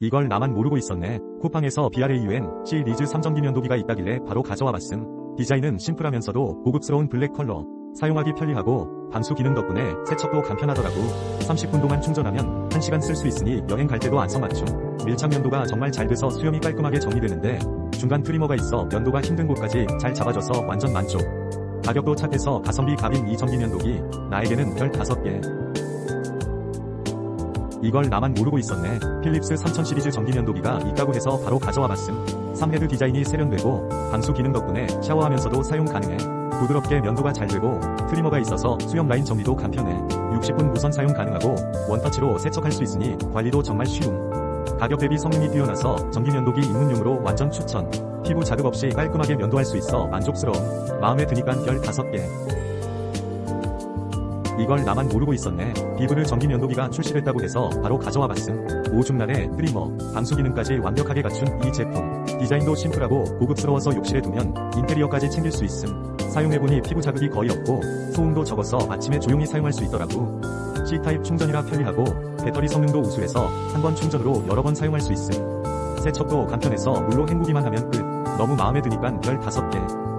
이걸 나만 모르고 있었네. 쿠팡에서 BRAUN C 리즈 3전기 면도기가 있다길래 바로 가져와 봤음. 디자인은 심플하면서도 고급스러운 블랙 컬러. 사용하기 편리하고 방수 기능 덕분에 세척도 간편하더라고. 30분 동안 충전하면 1시간 쓸 수 있으니 여행 갈 때도 안성맞춤. 밀착 면도가 정말 잘 돼서 수염이 깔끔하게 정리되는데 중간 트리머가 있어 면도가 힘든 곳까지 잘 잡아줘서 완전 만족. 가격도 착해서 가성비 갑인 이 전기 면도기 나에게는 별 5개. 이걸 나만 모르고 있었네. 필립스 3000 시리즈 전기 면도기가 있다고 해서 바로 가져와 봤음. 3헤드 디자인이 세련되고 방수 기능 덕분에 샤워하면서도 사용 가능해. 부드럽게 면도가 잘 되고 트리머가 있어서 수염 라인 정리도 간편해. 60분 무선 사용 가능하고 원터치로 세척할 수 있으니 관리도 정말 쉬움. 가격 대비 성능이 뛰어나서 전기 면도기 입문용으로 완전 추천. 피부 자극 없이 깔끔하게 면도할 수 있어 만족스러움. 마음에 드니까 별 5개. 이걸 나만 모르고 있었네. 비브르 전기 면도기가 출시됐다고 해서 바로 가져와 봤음. 오줌날에 트리머, 방수 기능까지 완벽하게 갖춘 이 제품. 디자인도 심플하고 고급스러워서 욕실에 두면 인테리어까지 챙길 수 있음. 사용해보니 피부 자극이 거의 없고 소음도 적어서 아침에 조용히 사용할 수 있더라고. C타입 충전이라 편리하고 배터리 성능도 우수해서 한 번 충전으로 여러 번 사용할 수 있음. 세척도 간편해서 물로 헹구기만 하면 끝. 너무 마음에 드니까 별 5개.